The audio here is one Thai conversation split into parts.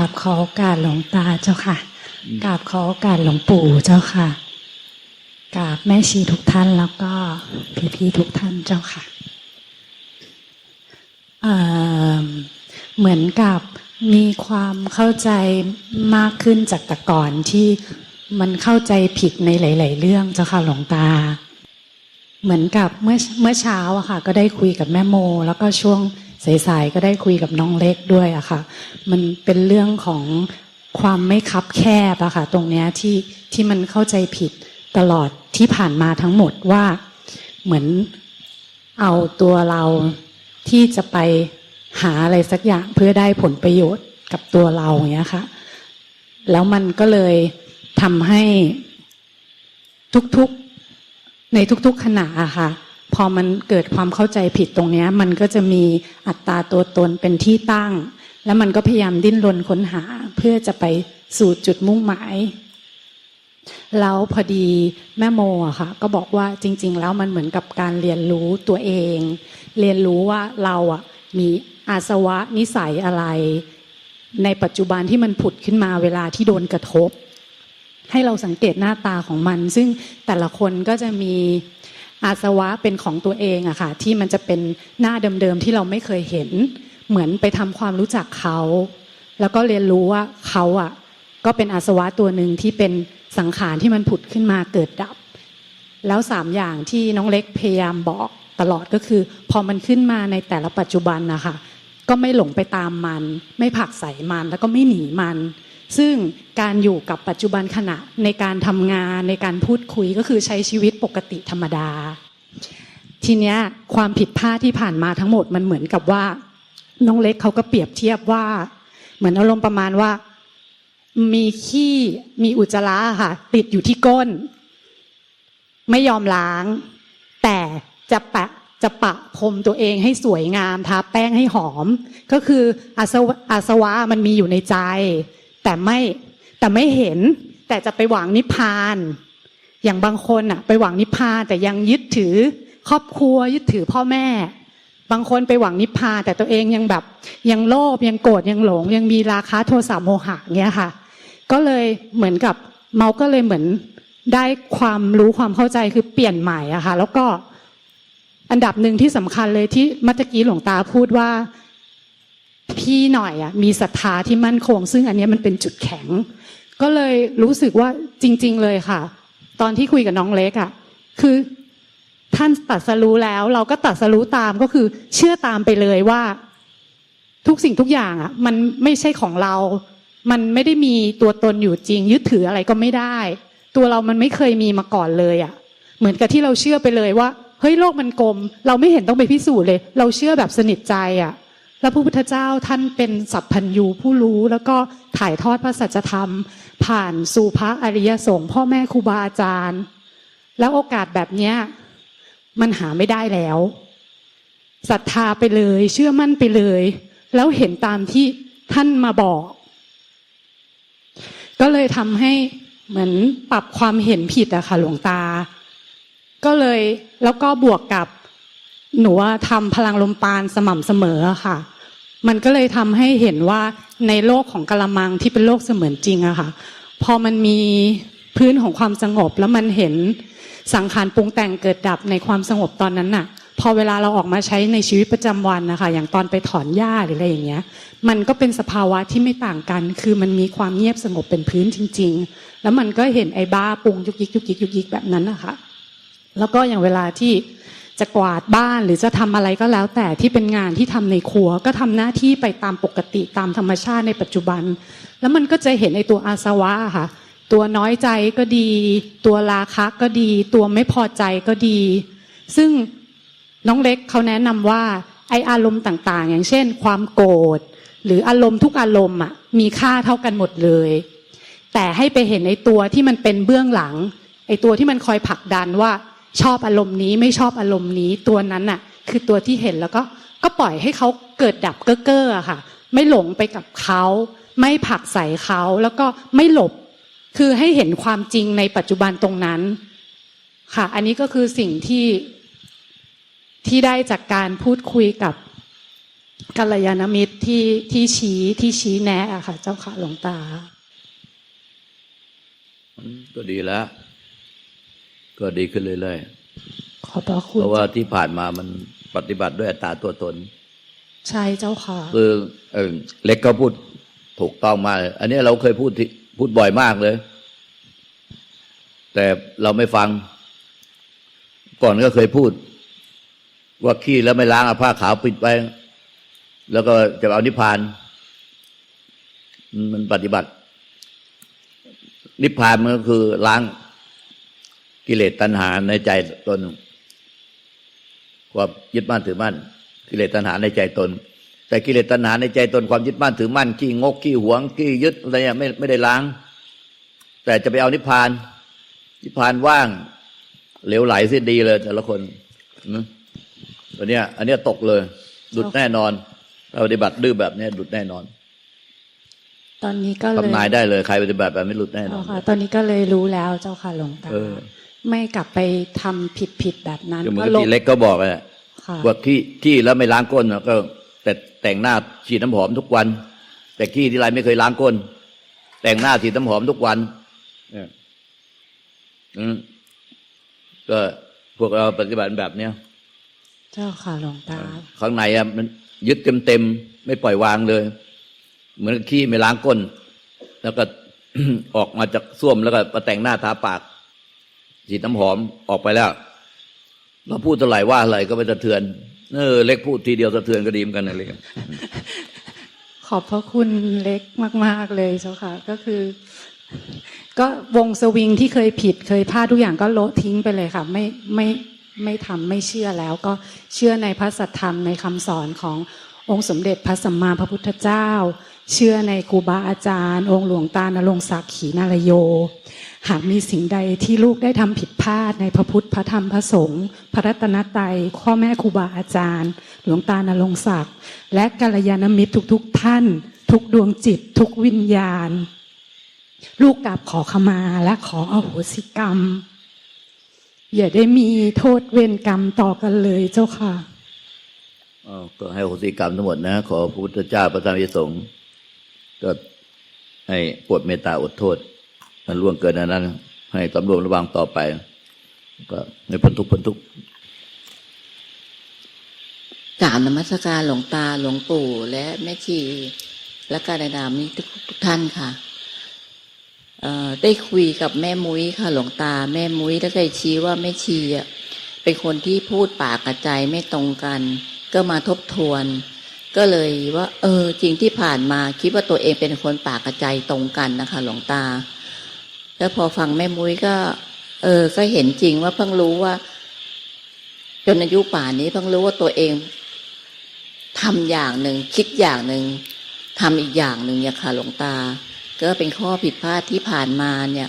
กราบขอโอกาสหลวงตาเจ้าค่ะกราบขอโอกาสหลวงปู่เจ้าค่ะกราบแม่ชีทุกท่านแล้วก็พี่ๆทุกท่านเจ้าค่ะเเหมือนกับมีความเข้าใจมากขึ้นจากแต่ก่อนที่มันเข้าใจผิดในหลาย ๆ เรื่องเจ้าค่ะหลวงตา เหมือนกับเมื่อเมื่อเช้าอะค่ะ ก็ได้คุยกับแม่โม แล้วก็ช่วง สายๆก็ได้คุยกับน้องเล็กด้วยอะค่ะ มันเป็นเรื่องของความไม่คับแคบอะค่ะ ตรงเนี้ยที่ที่มันเข้าใจผิดตลอดที่ผ่านมาทั้งหมดว่าเหมือนเอาตัวเราที่จะไปหาอะไรสักอย่างเพื่อได้ผลประโยชน์กับตัวเราอย่างเงี้ยค่ะ แล้วมันก็เลยทำให้ทุกๆในทุกๆขณะอะค่ะ อมันเกิดความเข้าใจผิดตรงเนี้ยมันก็จะมีอัตราตัวตนเป็นที่ตั้ง แล้วมันก็พยายามดิ้นรนค้นหาเพื่อจะไปสู่จุดมุ่งหมาย แล้วพอดีแม่โมอะค่ะ ก็บอกว่าจริง ๆ แล้วมันเหมือนกับการเรียนรู้ตัวเอง เรียนรู้ว่าเราอะมีอาสวะนิสัยอะไร ในปัจจุบันที่มันผุดขึ้นมาเวลาที่โดนกระทบ ให้เราสังเกตหน้าตาของมัน ซึ่งแต่ละคนก็จะมี อาสวะเป็นของตัวเองอะค่ะที่มันจะเป็นหน้าเดิมๆที่เราไม่เคยเห็น เหมือนไปทำความรู้จักเขา แล้วก็เรียนรู้ว่าเขาอะก็เป็นอาสวะตัวหนึ่งที่เป็นสังขารที่มันผุดขึ้นมาเกิดดับ แล้วสามอย่างที่น้องเล็กพยายามบอกตลอดก็คือ พอมันขึ้นมาในแต่ละปัจจุบันนะคะก็ไม่หลงไปตามมัน ไม่ผักใส่มันแล้วก็ไม่หนีมัน ซึ่งการอยู่กับปัจจุบันขณะในการทำงานในการพูดคุยก็คือใช้ชีวิตปกติธรรมดา ทีเนี้ยความผิดพลาดที่ผ่านมาทั้งหมดมันเหมือนกับว่า น้องเล็กเขาก็เปรียบเทียบว่า เหมือนอารมณ์ประมาณว่า มีขี้มีอุจจาระค่ะ ติดอยู่ที่ก้น ไม่ยอมล้าง แต่จะปะจะปะพรมตัวเองให้สวยงามทาแป้งให้หอม ก็คืออาสวะอาสวะมันมีอยู่ในใจ แต่ไม่แต่ไม่เห็น แต่จะไปหวังนิพพาน อย่างบางคนอะ ไปหวังนิพพานแต่ยังยึดถือครอบครัวยึดถือพ่อแม่ บางคนไปหวังนิพพานแต่ตัวเองยังแบบยังโลภยังโกรธยังหลง ยังมีราคะโทสะโมหะเงี้ยค่ะ ก็เลยเหมือนกับเมาก็เลยเหมือนได้ความรู้ความเข้าใจคือเปลี่ยนใหม่อะค่ะ แล้วก็อันดับหนึ่งที่สำคัญเลยที่มื่อกี้หลวงตาพูดว่า พี่หน่อยอะมีศรัทธาที่มั่นคง ซึ่งอันนี้มันเป็นจุดแข็ง ก็เลยรู้สึกว่าจริง ๆ เลยค่ะ ตอนที่คุยกับน้องเล็กอะคือท่านตัดสรู้แล้ว เราก็ตัดสรู้ตามก็คือเชื่อตามไปเลยว่า ทุกสิ่งทุกอย่างอะ มันไม่ใช่ของเรา มันไม่ได้มีตัวตนอยู่จริง ยึดถืออะไรก็ไม่ได้ ตัวเรามันไม่เคยมีมาก่อนเลยอะ เหมือนกับที่เราเชื่อไปเลยว่าเฮ้ยโลกมันกลม เราไม่เห็นต้องไปพิสูจน์เลย เราเชื่อแบบสนิทใจอะ แล้วพระพุทธเจ้าท่านเป็นสัพพัญญูผู้รู้ แล้วก็ถ่ายทอดพระสัจธรรม ผ่านสู่พระอริยสงฆ์พ่อแม่ครูบาอาจารย์ แล้วโอกาสแบบเนี้ยมันหาไม่ได้แล้วศรัทธาไปเลย เชื่อมั่นไปเลย แล้วเห็นตามที่ท่านมาบอก ก็เลยทำให้เหมือนปรับความเห็นผิดอะค่ะหลวงตา ก็เลยแล้วก็บวกกับ หนูว่าทำพลังลมปานสม่ำเสมอค่ะ มันก็เลยทำให้เห็นว่าในโลกของกะละมังที่เป็นโลกเสมือนจริงอะค่ะ พอมันมีพื้นของความสงบแล้วมันเห็นสังขารปรุงแต่งเกิดดับในความสงบตอนนั้นน่ะ พอเวลาเราออกมาใช้ในชีวิตประจำวันนะคะอย่างตอนไปถอนหญ้าหรืออะไรอย่างเงี้ย มันก็เป็นสภาวะที่ไม่ต่างกัน คือมันมีความเงียบสงบเป็นพื้นจริง ๆ แล้วมันก็เห็นไอ้บ้าปรุงยุกยิกยุกยิกยุกยิกแบบนั้นนะคะแล้วก็อย่างเวลาที่ จะกวาดบ้านหรือจะทำอะไรก็แล้ว แต่ที่เป็นงานที่ทำในครัว ก็ทำหน้าที่ไปตามปกติตามธรรมชาติในปัจจุบัน แล้วมันก็จะเห็นไอ้ตัวอาสวะค่ะ ตัวน้อยใจก็ดี ตัวราคะก็ดี ตัวไม่พอใจก็ดี ซึ่งน้องเล็กเขาแนะนำว่าไออารมณ์ต่าง ๆ อย่างเช่น ความโกรธหรืออารมณ์ทุกอารมณ์อะมีค่าเท่ากันหมดเลย แต่ให้ไปเห็นไอตัวที่มันเป็นเบื้องหลังไอตัวที่มันคอยผลักดันว่า ชอบอารมณ์นี้ไม่ชอบอารมณ์นี้ตัวนั้นน่ะ คือตัวที่เห็นแล้วก็ก็ปล่อยให้เขาเกิดดับเก้อเก้อค่ะ ไม่หลงไปกับเขาไม่ผักใส่เขาแล้วก็ไม่หลบ คือให้เห็นความจริงในปัจจุบันตรงนั้น ค่ะ อันนี้ก็คือสิ่งที่ที่ได้จากการพูดคุยกับกัลยาณมิตรที่ที่ชี้ที่ชี้แนะอะค่ะ เจ้าค่ะหลวงตา ก็ดีแล้ว ก็ดีขึ้นเรื่อยขอบพระๆคุณเพราะว่าที่ผ่านมามันปฏิบัติด้วยอัตราตัวตน ใช่เจ้าค่ะ คือเออเล็กก็พูดถูกต้องมากเลยอันนี้เราเคยพูดที่พูดบ่อยมากเลย แต่เราไม่ฟัง ก่อนก็เคยพูด ว่าขี้แล้วไม่ล้างเอาผ้าขาวปิดไว้แล้วก็จะเอานิพพาน มันปฏิบัติ นิพพานมันก็คือล้าง กิเลสตัณหาในใจตนความยึดมั่นถือมั่น กิเลสตัณหาในใจตน แต่กิเลสตัณหาในใจตนความยึดมั่นถือมั่นขี้งกขี้หวงขี้ยึดอะไรเนี่ยไม่ไม่ได้ล้าง แต่จะไปเอานิพพาน นิพพานว่าง เหลวไหลสิ้นดีเลย แต่ละคนนะตัวเนี้ย อันเนี้ยตกเลย ดุดแน่นอนเราปฏิบัติดื้อแบบเนี้ยดุดแน่นอน ตอนนี้ก็เลยทำนายได้เลยใครปฏิบัติแบบไม่หลุดแน่นอเจ้านค่ะ ตอนนี้ก็เลยรู้แล้วเจ้าค่ะหลวงตาเออ ไม่กลับไปทำผิดผิดๆแบบนั้นก็เหมือนก็กับลบที่เล็กก็บอกแหละค่ะว่าขี้ขี้แล้วไม่ล้างก้นก็ แต่แต่งหน้าฉีดน้ำหอมทุกวัน แต่ขี้ที่ไรไม่เคยล้างก้น แต่งหน้าฉีดน้ำหอมทุกวันเนี่ยอืมก็พวกเราปฏิบัติแบบเนี้ยเจ้าค่ะหลวงตาข้างในอะมันยึดเต็มเต็มๆไม่ปล่อยวางเลย เหมือนกับขี้ไม่ล้างก้น แล้วก็ออกมาจากส้วมแล้วก็มาแต่งหน้าทาปาก ฉีดน้ำหอมออกไปแล้ว เราพูดเท่าไหร่ว่าอะไรก็ไม่สะเทือนเออเล็กพูดทีเดียวสะเทือนก็ดีเหมือนกันนะเล็กขอบพระคุณเล็กมาก ๆ เลยเจ้าค่ะ ก็คือ ก็วงสวิงที่เคยผิด เคยพลาดทุกอย่างก็โละทิ้งไปเลยค่ะ ไม่ไม่ไม่ทำไม่เชื่อแล้ว ก็เชื่อในพระสัทธรรมในคำสอนขององค์สมเด็จพระสัมมาพระพุทธเจ้า เชื่อในครูบาอาจารย์ องค์หลวงตานรงศักดิ์ขีนารโย หากมีสิ่งใดที่ลูกได้ทำผิดพลาดในพระพุทธพระธรรมพระสงฆ์พระรัตนตรัยข้อแม่ครูบาอาจารย์ หลวงตานรงศักดิ์และกัลยาณมิตรทุกๆท่าน ทุกดวงจิต ทุกวิญญาณ ลูกกราบขอขมาและขออโหสิกรรม อย่าได้มีโทษเวรกรรมต่อกันเลยเจ้าค่ะก็ให้โหสิกรรมทั้งหมดนะ ขอพระพุทธเจ้าพระธรรมพระสงฆ์ก็ให้ปรดเมตตาอดโทษ มันล่วงเกินอันนั้น ให้สำรวมระวังต่อไป ก็ในพ้นทุกพ้นทุกข์กราบนมัสการหลวงตาหลวงปู่ และแม่ชีและการดามนี้ทุกทุกท่านค่ะได้คุยกับแม่มุ้ยค่ะหลวงตา แม่มุ้ยแล้วก็ชี้ว่าแม่ชีอะเป็นคนที่พูดปากกับใจไม่ตรงกัน ก็มาทบทวน ก็เลยว่า เออ จริงที่ผ่านมาคิดว่าตัวเองเป็นคนปากกับใจตรงกันนะคะ หลวงตา แล้วพอฟังแม่มุ้ยก็ เออ ก็เห็นจริงว่าเพิ่งรู้ว่า จนอายุป่านนี้เพิ่งรู้ว่าตัวเองทำอย่างหนึ่งคิดอย่างหนึ่งทำอีกอย่างหนึ่งเนี่ยค่ะหลวงตา ก็เป็นข้อผิดพลาดที่ผ่านมาเนี่ย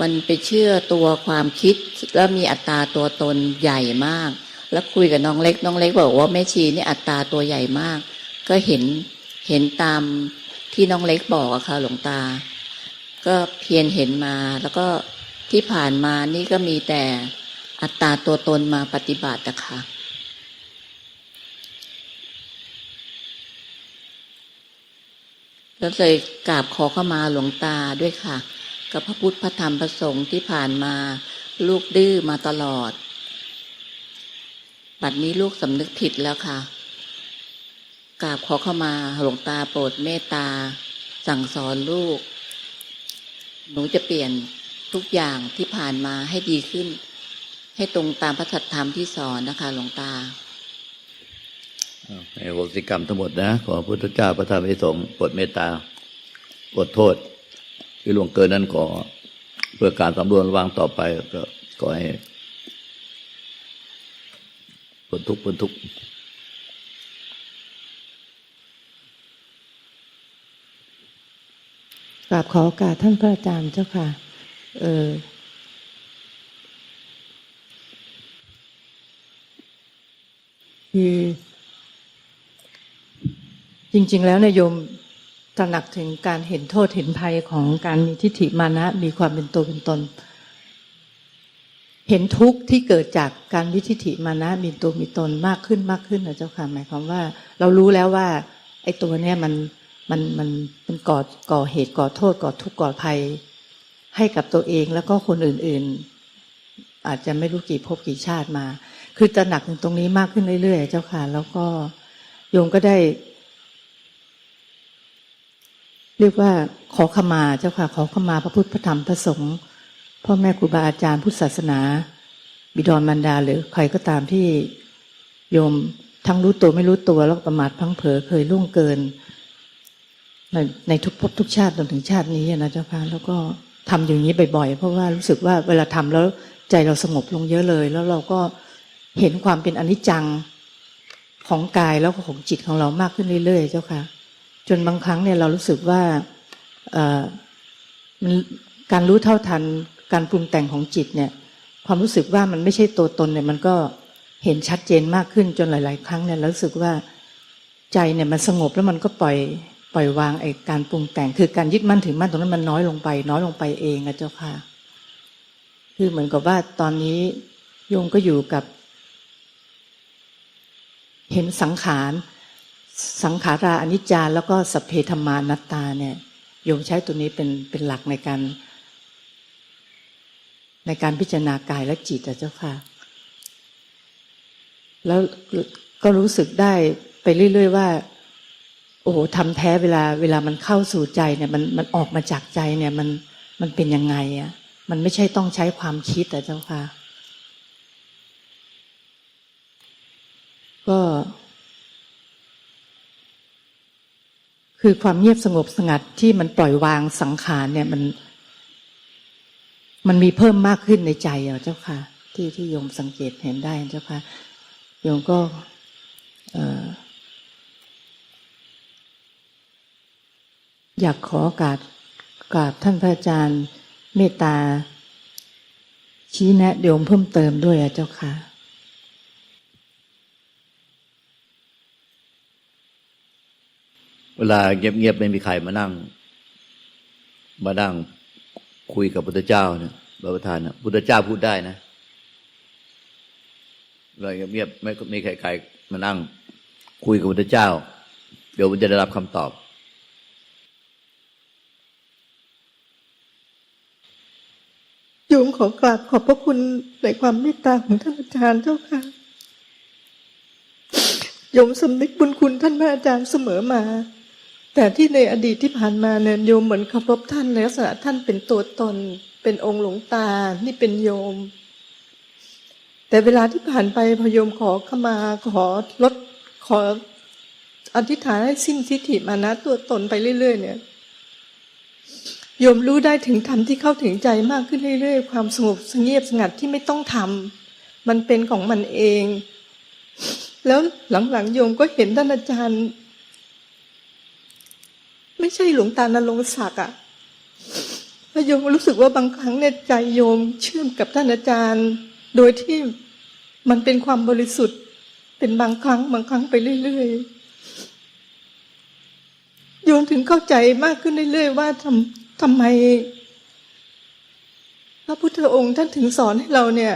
มันไปเชื่อตัวความคิด แล้วมีอัตราตัวตนใหญ่มาก แล้วคุยกับน้องเล็ก น้องเล็กบอกว่าแม่ชีนี่อัตราตัวใหญ่มาก ก็เห็นเห็นตามที่น้องเล็กบอกอะค่ะหลวงตา ก็เพียรเห็นมา แล้วก็ที่ผ่านมานี่ก็มีแต่อัตราตัวตนมาปฏิบัติอะค่ะแล้วเลยกราบขอเข้ามาหลวงตาด้วยค่ะ กับพระพุทธพระธรรมพระสงฆ์ที่ผ่านมา ลูกดื้อมาตลอด บัดนี้ลูกสำนึกผิดแล้วค่ะกราบขอเข้ามาหลวงตาโปรดเมตตา สั่งสอนลูก หนูจะเปลี่ยนทุกอย่างที่ผ่านมาให้ดีขึ้น ให้ตรงตามพระสัทธรรมที่สอนนะคะหลวงตาให้โหสิกรรมทั้งหมดนะขอพระพุทธเจ้าพระธรรมพระสงฆ์โปรดเมตตาอดโทษ ที่ล่วงเกินนั้นขอเพื่อการสำรวมระวังต่อไปก็ขอให้พ้นทุกข์พ้นทุกข์ กราบขอโอกาสท่านพระอาจารย์เจ้าค่ะ เออคือจริง ๆ แล้วนายโยมตระหนักถึงการเห็นโทษเห็นภัยของการมีทิฏฐิมานะ มีความเป็นตัวเป็นตน เห็นทุกข์ที่เกิดจากการวิทิฏฐิมานะ มีตัวมีตนมากขึ้นมากขึ้นนะเจ้าค่ะหมายความว่า เรารู้แล้วว่า ไอ้ตัวเนี้ยมัน มันมันเป็นก่อก่อเหตุก่อโทษก่อทุกข์ก่อภัย ให้กับตัวเองแล้วก็คนอื่น ๆ อาจจะไม่รู้กี่ภพกี่ชาติมา คือตระหนักถึงตรงนี้มากขึ้นเรื่อยๆ เจ้าค่ะ แล้วก็โยมก็ได้ เรียกว่าขอขมาเจ้าค่ะ ขอขมาพระพุทธพระธรรมพระสงฆ์พ่อแม่ครูบาอาจารย์พุทธศาสนา บิดรมารดาหรือใครก็ตามที่โยมทั้งรู้ตัวไม่รู้ตัวแล้วก็ประมาทพังเผลอเคยล่วงเกิน ในในทุกภพทุกชาติจนถึงชาตินี้นะเจ้าค่ะแล้วก็ทำอย่างนี้บ่อยๆ เพราะว่ารู้สึกว่าเวลาทำแล้วใจเราสงบลงเยอะเลย แล้วเราก็เห็นความเป็นอนิจจังของกายแล้วก็ของจิตของเรามากขึ้นเรื่อยๆ เจ้าค่ะ จนบางครั้งเนี่ยเรารู้สึกว่าการรู้เท่าทันการปรุงแต่งของจิตเนี่ย ความรู้สึกว่ามันไม่ใช่ตัวตนเนี่ย มันก็เห็นชัดเจนมากขึ้นจนหลาย ๆ ครั้งเนี่ยเรารู้สึกว่าใจเนี่ยมันสงบแล้วมันก็ปล่อย ปล่อยวางไอ้การปรุงแต่ง คือการยึดมั่นถือมั่นตรงนั้นมันน้อยลงไป น้อยลงไปเองนะเจ้าค่ะ คือเหมือนกับว่าตอนนี้โยมก็อยู่กับ เห็นสังขารสังขาราอนิจจาแล้วก็สัพเพธรรมานัตตาเนี่ยโยมใช้ตัวนี้เป็นเป็นหลักในการ ในการพิจารณากายและจิตอะเจ้าค่ะ แล้วก็รู้สึกได้ไปเรื่อย ๆ ว่า โอ้โหทำแท้เวลาเวลามันเข้าสู่ใจเนี่ยมันมันออกมาจากใจเนี่ยมันมันเป็นยังไงอะมันไม่ใช่ต้องใช้ความคิดอะเจ้าค่ะ ก็ คือความเงียบสงบสงัดที่มันปล่อยวางสังขารเนี่ยมัน มันมีเพิ่มมากขึ้นในใจอะเจ้าค่ะ ที่ที่โยมสังเกตเห็นได้เจ้าค่ะโยมก็ เอ่อ อยากขอโอกาสกราบท่านพระอาจารย์เมตตา ชี้แนะโยมเพิ่มเติมด้วยอะเจ้าค่ะ เวลาเงียบๆไม่มีใครมานั่ง มานั่งคุยกับพุทธเจ้าเนี่ยพระประธานนะพุทธเจ้าพูดได้นะเวลาเงียบๆไม่มีใครๆมานั่ง คุยกับพุทธเจ้า เดี๋ยวมันจะได้รับคำตอบ โย มขอกราบขอบพระคุณในความเมตตาของท่านอาจารย์เจ้าค่ะโยมสำนึกบุญคุณท่านพระอาจารย์เสมอมา แต่ที่ในอดีตที่ผ่านมาเนี่ยโยมเหมือนเคารพท่านในลักษณะท่านเป็นตัวตน เป็นองค์หลวงตา นี่เป็นโยม แต่เวลาที่ผ่านไปพอโยมขอขมาขอลดขออธิษฐานให้สิ้นทิฏฐิมานะตัวตนไปเรื่อย ๆ เนี่ย โยมรู้ได้ถึงธรรมที่เข้าถึงใจมากขึ้นเรื่อยๆ ความสงบสงเงียบสงัดที่ไม่ต้องทำมันเป็นของมันเอง แล้วหลังๆโยมก็เห็นท่านอาจารย์ ไม่ใช่หลวงตานรงศักดิ์อะแล้วโยมรู้สึกว่าบางครั้งเนี่ยใจโยมเชื่อมกับท่านอาจารย์ โดยที่มันเป็นความบริสุทธิ์ เป็นบางครั้ง บางครั้งไปเรื่อยๆโยมถึงเข้าใจมากขึ้นเรื่อยๆว่าทำ ทำไม พระพุทธองค์ท่านถึงสอนให้เราเนี่ย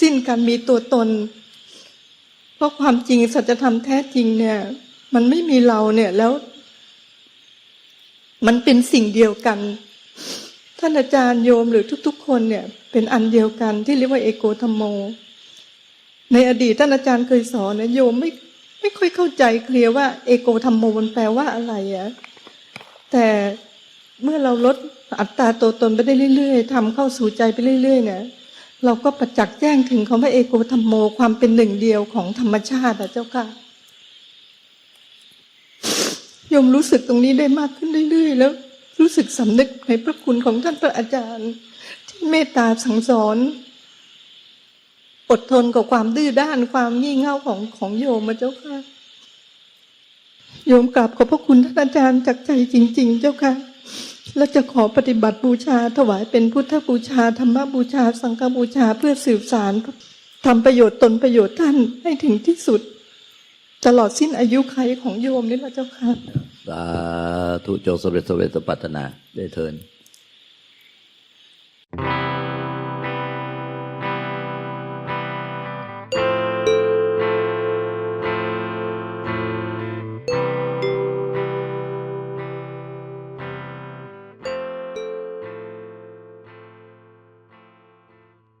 สิ้นการมีตัวตน เพราะความจริงสัจธรรมแท้จริงเนี่ย มันไม่มีเราเนี่ยแล้ว มันเป็นสิ่งเดียวกัน ท่านอาจารย์โยมหรือทุก ๆ คนเนี่ย เป็นอันเดียวกันที่เรียกว่าเอโกธรรมโม ในอดีตท่านอาจารย์เคยสอนนะโยมไม่ ไม่ค่อยเข้าใจเคลียร์ว่า เอโกธรรมโมมันแปลว่าอะไรอะแต่เมื่อเราลดอัตราตัวตนไปได้เรื่อยๆทำเข้าสู่ใจไปเรื่อยๆเนี่ยเราก็ประจักษ์แจ้งถึงคำว่าเอโกธรรมโมความเป็นหนึ่งเดียวของธรรมชาติอะเจ้าค่ะยมรู้สึกตรงนี้ได้มากขึ้นเรื่อยๆ แล้ว รู้สึกสำนึกในพระคุณของท่านพระอาจารย์ ที่เมตตาสั่งสอน อดทนกับความดื้อด้านความงี่เง่าของของโยมมาเจ้าค่ะ โยมกราบขอบพระคุณท่านอาจารย์จากใจจริง ๆ เจ้าค่ะ และจะขอปฏิบัติบูชาถวายเป็นพุทธบูชาธรรมบูชา สังฆบูชาเพื่อสืบสารทำประโยชน์ตนประโยชน์ท่านให้ถึงที่สุด ตลอดสิ้นอายุขัยของโยมนี่แหละเจ้าค่ะ สาธุจงสำเร็จสำเร็จสมปรารถนาได้เทิน